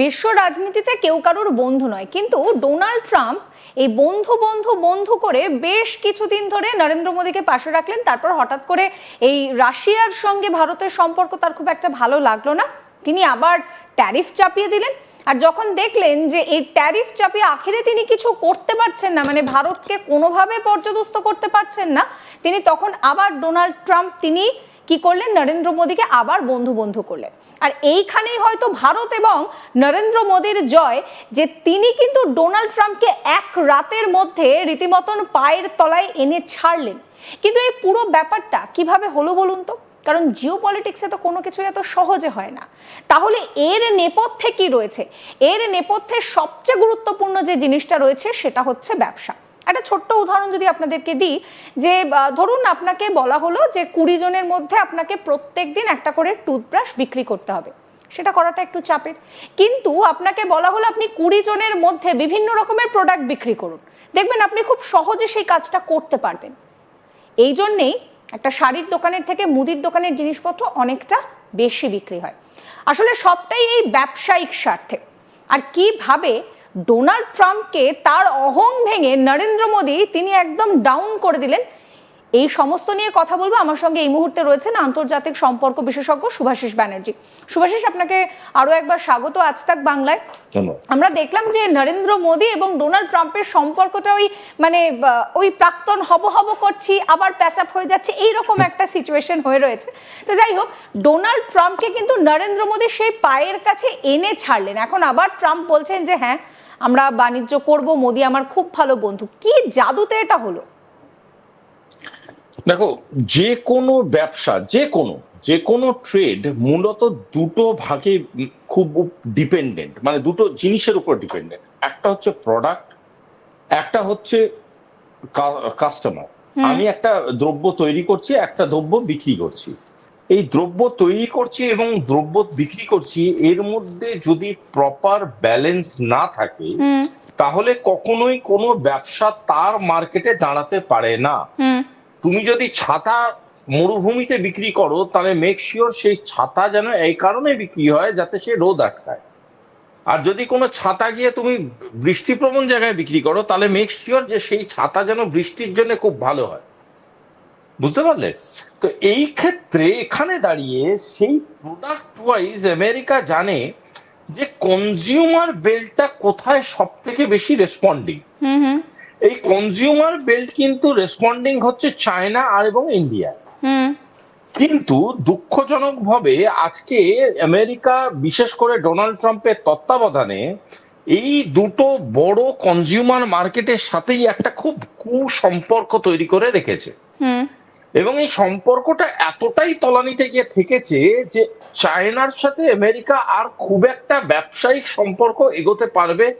বিশ্ব রাজনীতিতে কেউ কারোর বন্ধু নয়। কিন্তু ডোনাল্ড ট্রাম্প এই বন্ধু বন্ধু বন্ধু করে বেশ কিছুদিন ধরে নরেন্দ্র মোদীকে পাশে রাখলেন। তারপর হঠাৎ করে এই রাশিয়ার সঙ্গে ভারতের সম্পর্ক তার খুব একটা ভালো লাগল না। তিনি আবার ট্যারিফ চাপিয়ে দিলেন। আর যখন দেখলেন যে এই ট্যারিফ চাপিয়ে আখেরে তিনি কিছু করতে পারছেন না মানে ভারতকে কোনোভাবে পর্যদস্ত করতে পারছেন না, তিনি তখন আবার ডোনাল্ড ট্রাম্প তিনি কি করলেন? নরেন্দ্র মোদীকে আবার বন্ধু বন্ধু করলেন। আর এইখানেই হয়তো ভারত এবং নরেন্দ্র মোদীর জয়, যে তিনি কিন্তু ডোনাল্ড ট্রাম্পকে এক রাতের মধ্যে রীতিমতন পায়ের তলায় এনে ছাড়লেন। কিন্তু এই পুরো ব্যাপারটা কীভাবে হলো বলুন তো? কারণ জিও পলিটিক্সে তো কোনো কিছুই এত সহজে হয় না। তাহলে এর নেপথ্যে কি রয়েছে? এর নেপথ্যে সবচেয়ে গুরুত্বপূর্ণ যে জিনিসটা রয়েছে সেটা হচ্ছে ব্যবসা। একটা ছোট্ট উদাহরণ যদি আপনাদেরকে দিই, যে ধরুন আপনাকে বলা হলো যে কুড়ি জনের মধ্যে আপনাকে প্রত্যেক দিন একটা করে টুথব্রাশ বিক্রি করতে হবে। সেটা করাটা একটু চাপের। কিন্তু আপনাকে বলা হলো আপনি কুড়ি জনের মধ্যে বিভিন্ন রকমের প্রোডাক্ট বিক্রি করুন। দেখবেন আপনি খুব সহজে সেই কাজটা করতে পারবেন। এই জন্যেই একটা শাড়ির দোকানের থেকে মুদির দোকানের জিনিসপত্র অনেকটা বেশি বিক্রি হয়। আসলে সবটাই এই ব্যবসায়িক স্বার্থে। আর কীভাবে ডোনাল্ড ট্রাম্পকে তার অহং ভেঙে নরেন্দ্র মোদী তিনি একদম ডাউন করে দিলেন। এই সমস্ত নিয়ে কথা বলব। আমার সঙ্গে এই মুহূর্তে রয়েছেন আন্তর্জাতিক সম্পর্ক বিশেষজ্ঞ সুভাষিস ব্যানার্জি। সুভাষিস আপনাকে আরও একবার স্বাগত আজ তাক বাংলায় আমরা দেখলাম যে নরেন্দ্র মোদী এবং ডোনাল্ড ট্রাম্পের সম্পর্কটা ওই মানে ওই প্রাক্তন হব হব করছি আবার প্যাচ আপ হয়ে যাচ্ছে এইরকম একটা সিচুয়েশন হয়ে রয়েছে। তো যাই হোক ডোনাল্ড ট্রাম্পকে কিন্তু নরেন্দ্র মোদী সেই পায়ের কাছে এনে ছাড়লেন। এখন আবার ট্রাম্প বলছেন যে হ্যাঁ আমরা বাণিজ্য করব মোদি আমার খুব ভালো বন্ধু। কি জাদুতে এটা হলো? দেখো যে কোনো ব্যবসা যে কোনো যে কোনো ট্রেড মূলত দুটো ভাগে খুব ডিপেন্ডেন্ট মানে দুটো জিনিসের উপর ডিপেন্ডেন্ট একটা হচ্ছে প্রোডাক্ট একটা হচ্ছে কাস্টমার আমি একটা দ্রব্য তৈরি করছি একটা দ্রব্য বিক্রি করছি। এই দ্রব্য তৈরি করছি এবং দ্রব্য বিক্রি করছি এর মধ্যে যদি প্রপার ব্যালেন্স না থাকে তাহলে কখনোই কোনো ব্যবসা তার মার্কেটে দাঁড়াতে পারে না। তুমি যদি ছাতা মরুভূমিতে বিক্রি করো তাহলে মেক শিওর সেই ছাতা যেন এই কারণে বিক্রি হয় যাতে সে রোদ আটকায়। আর যদি কোনো ছাতা গিয়ে তুমি বৃষ্টিপ্রবণ জায়গায় বিক্রি করো তাহলে মেক শিওর যে সেই ছাতা যেন বৃষ্টির জন্য খুব ভালো হয়। বুঝতে পারলে? তো এই ক্ষেত্রে এখানে দাঁড়িয়ে সেই প্রোডাক্ট ওয়াইজ আমেরিকা জানে যে কনজিউমার বেলটা কোথায় সব থেকে বেশি রেসপন্ডিং এই কনজিউমার বেল্ট কিন্তু রেসপন্ডিং হচ্ছে চায়না আর এবং ইন্ডিয়া। কিন্তু দুঃখজনক ভাবে আজকে আমেরিকা বিশেষ করে ডোনাল্ড ট্রাম্পের তত্ত্বাবধানে এই দুটো বড় কনজিউমার মার্কেটের সাথেই একটা খুব কুসম্পর্ক তৈরি করে রেখেছে। হুম। এবং এই সম্পর্কটা এতটাই তলানিতে গিয়ে ঠেকেছে যে চায়নার সাথে আমেরিকা আর খুব একটা ব্যবসায়িক সম্পর্ক এগোতে পারবে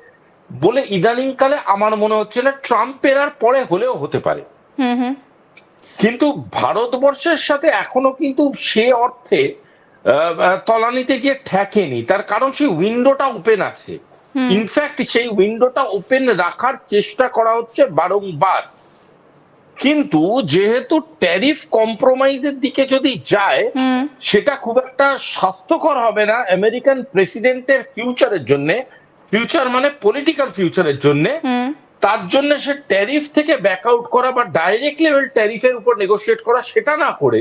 বলে ইদানিংকালে আমার মনে হচ্ছে না ট্রাম্প আর পরে হলেও হতে পারে। কিন্তু ভারতবর্ষের সাথে এখনও কিন্তু সে অর্থে তলানিতে গিয়ে ঠেকেনি। তার কারণ সেই উইন্ডোটা ওপেন আছে। ইনফ্যাক্ট সেই উইন্ডোটা ওপেন রাখার চেষ্টা করা হচ্ছে বারংবার। কিন্তু যেহেতু ট্যারিফ কম্প্রোমাইজের দিকে যদি যায় সেটা খুব একটা স্বাস্থ্যকর হবে না আমেরিকান প্রেসিডেন্টের ফিউচারের জন্য। ফিউচার মানে পলিটিক্যাল ফিউচারের জন্য। তার জন্য সে ট্যারিফ থেকে ব্যাক আউট করা বা ডাইরেক্ট লেভেল ট্যারিফের উপর নেগোশিয়েট করা সেটা না করে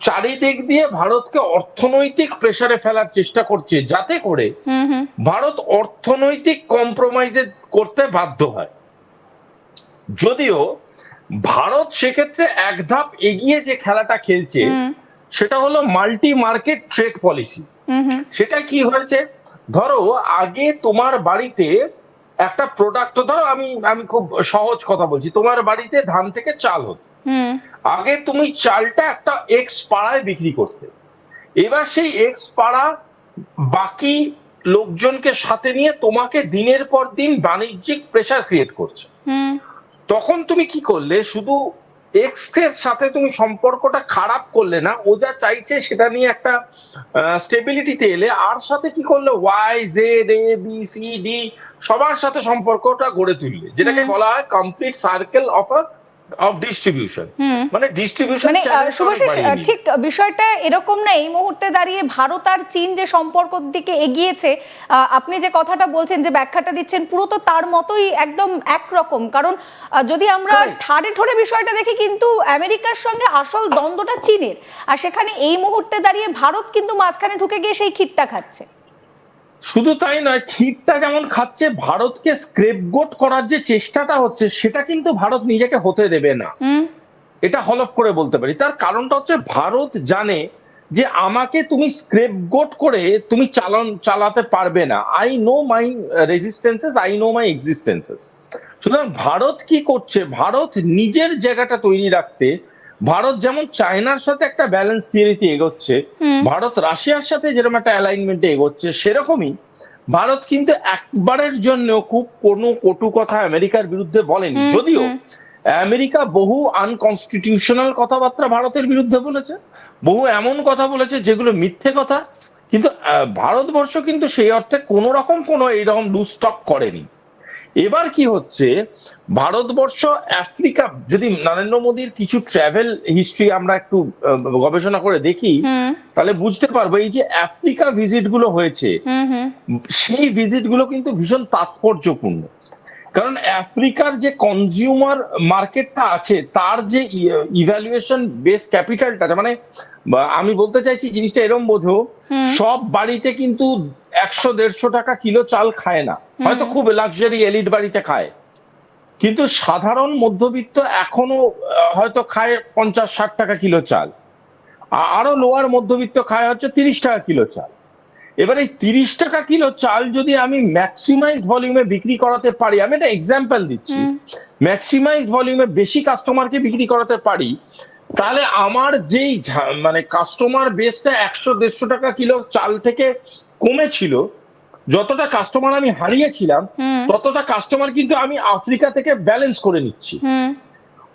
চারিদিক দিয়ে ভারতকে অর্থনৈতিক প্রেসারে ফেলার চেষ্টা করছে যাতে করে ভারত অর্থনৈতিক কম্প্রোমাইজে করতে বাধ্য হয়। যদিও ভারত সেক্ষেত্রে এক ধাপ এগিয়ে যে খেলাটা খেলছে সেটা হলো মাল্টি মার্কেট ট্রেড পলিসি সেটা কি হয়েছে? ধরো আগে তোমার বাড়িতে একটা প্রোডাক্ট ধরো আমি আমি খুব সহজ কথা বলছি তোমার বাড়িতে ধান থেকে চাল হতো। আগে তুমি চালটা একটা এক্স পাড়ায় বিক্রি করতে। এবার সেই এক্স পাড়া বাকি লোকজনকে সাথে নিয়ে তোমাকে দিনের পর দিন বাণিজ্যিক প্রেসার ক্রিয়েট করছে। হুম। তখন তুমি কি করলে? শুধু এক্সের সাথে তুমি সম্পর্কটা খারাপ করলে না ও যা চাইছে সেটা নিয়ে একটা স্টেবিলিটিতে এলে আর সাথে কি করলে? Y Z A B C D সবার সাথে সম্পর্কটা গড়ে তুললে। যেটাকে। বলা হয় complete circle of a of distribution মানে ডিস্ট্রিবিউশন মানে শুভাশিস ঠিক বিষয়টা এরকম না এই মুহূর্তে দাঁড়িয়ে ভারত আর চীন যে সম্পর্কর দিকে এগিয়েছে আপনি যে কথাটা বলছেন যে ব্যাখ্যাটা দিচ্ছেন পুরো তো তার মতোই একদম একরকম। কারণ যদি আমরা. ঠাড়ে ঠোড়ে বিষয়টা দেখি কিন্তু আমেরিকার সঙ্গে আসল দ্বন্দ্বটা চীনের। আর সেখানে এই মুহূর্তে দাঁড়িয়ে ভারত কিন্তু মাঝখানে ঢুকে গিয়ে সেই খিটটা খাচ্ছে। শুধু তাই নয় ক্ষীরটা যেমন খাচ্ছে ভারতকে স্ক্রেপগোট করার যে চেষ্টাটা হচ্ছে সেটা কিন্তু ভারত নিজেকে হতে দেবে না। এটা হলফ করে বলতে পারি। তার কারণটা হচ্ছে ভারত জানে যে আমাকে তুমি স্ক্রেপ গোট করে তুমি চালান চালাতে পারবে না। I know my resistances I know my existences সুতরাং ভারত কি করছে? ভারত নিজের জায়গাটা তৈরি রাখতে ভারত যেমন চায়নার সাথে একটা ব্যালেন্স থিওরিতে এগোচ্ছে ভারত রাশিয়ার সাথে যেরকম একটা অ্যালাইনমেন্টে এগোচ্ছে সেরকমই ভারত কিন্তু একবারের জন্য খুব কোনো কটু কথা আমেরিকার বিরুদ্ধে বলেনি। যদিও আমেরিকা বহু আনকনস্টিটিউশনাল কথাবার্তা ভারতের বিরুদ্ধে বলেছে বহু এমন কথা বলেছে যেগুলো মিথ্যে কথা কিন্তু ভারতবর্ষ কিন্তু সেই অর্থে কোনো রকম কোনো এইরকম লুজ স্টক করেনি। এবার কি হচ্ছে? ভারতবর্ষ আফ্রিকা যদি নরেন্দ্র মোদীর কিছু ট্রাভেল হিস্ট্রি আমরা একটু গবেষণা করে দেখি তাহলে বুঝতে পারব এই যে আফ্রিকা ভিজিটগুলো হয়েছে সেই ভিজিটগুলো কিন্তু ভীষণ তাৎপর্যপূর্ণ। কারণ আফ্রিকার যে কনজিউমার মার্কেটটা আছে তার যে ইভ্যালুয়েশন বেস ক্যাপিটালটা মানে আমি বলতে চাইছি জিনিসটা এরম বোঝো সব বাড়িতে কিন্তু একশো দেড়শো টাকা কিলো চাল খায় না। হয়তো খুব লাক্সারি এলিট বাড়িতে খায়। কিন্তু সাধারণ মধ্যবিত্ত এখনও হয়তো খায় পঞ্চাশ ষাট টাকা কিলো চাল। আরও লোয়ার মধ্যবিত্ত খায় হচ্ছে তিরিশ টাকা কিলো চাল। এবার এই তিরিশ টাকা কিলো চাল যদি আমি ম্যাক্সিমাইজ ভলিউমে বিক্রি করাতে পারি আমি একটা এক্সাম্পল দিচ্ছি। হুম। ম্যাক্সিমাইজ ভলিউমে বেশি কাস্টমারকে বিক্রি করাতে পারি তাহলে আমার যেই মানে কাস্টমার বেসটা একশো দেড়শো টাকা কিলো চাল থেকে কমেছিল যতটা কাস্টমার আমি হারিয়েছিলাম ততটা কাস্টমার কিন্তু আমি আফ্রিকা থেকে ব্যালেন্স করে নিচ্ছি।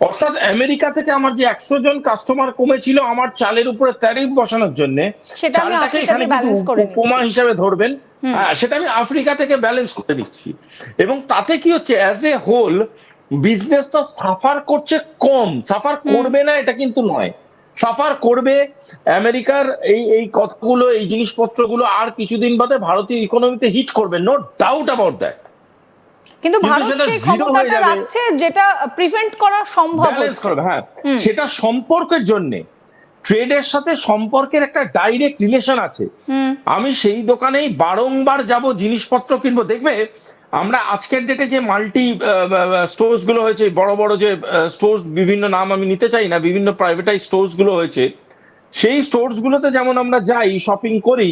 অর্থাৎ আমেরিকা থেকে আমার যে একশো জন কাস্টমার কমেছিল আমার চালের উপরে ট্যারিফ বসানোর জন্য সেটা আমি চালটাকে এখানে উপমা হিসাবে ধরবেন। হ্যাঁ সেটা আমি আফ্রিকা থেকে ব্যালেন্স করে নিচ্ছি। এবং তাতে কি হচ্ছে অ্যাজ এ হোল বিজনেসটা সাফার করছে কম। সাফার করবে না এটা কিন্তু নয়। সাফার করবে আমেরিকার এই এই কথাগুলো এই জিনিসপত্রগুলো আর কিছুদিন বাদে ভারতীয় ইকোনমিতে হিট করবে নো ডাউট অ্যাবাউট দ্যাট কিন্তু ভারত সেই ক্ষমতাটা রাখছে যেটা প্রিভেন্ট করা সম্ভব হ্যাঁ। সেটা সম্পর্কের জন্য ট্রেডের সাথে সম্পর্কের একটা ডাইরেক্ট রিলেশন আছে। আমি সেই দোকানেই বারংবার যাব জিনিসপত্র কিনবো। দেখবে আমরা আজকের ডেটে যে মাল্টি স্টোর্সগুলো হয়েছে বড় বড় যে স্টোর্স বিভিন্ন নাম আমি নিতে চাই না বিভিন্ন প্রাইভেটাইজ স্টোর্সগুলো হয়েছে সেই স্টোর্স গুলোতে যেমন আমরা যাই শপিং করি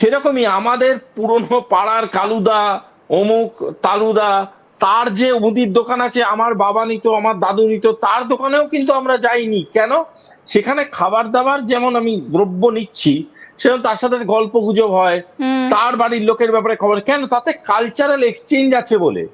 সেরকমই আমাদের পুরনো পাড়ার কালুদা অমুক তালুদা তার যে মুদির দোকান আছে আমার বাবা নিত আমার দাদু নিত তার দোকানেও কিন্তু আমরা যাইনি। কেন? সেখানে খাবার দাবার যেমন আমি দ্রব্য নিচ্ছি সেরকম তার সাথে গল্প গুজব হয় তার বাড়ির লোকের ব্যাপারে খবর। কেন? তাতে কালচারাল এক্সচেঞ্জ আছে বলে।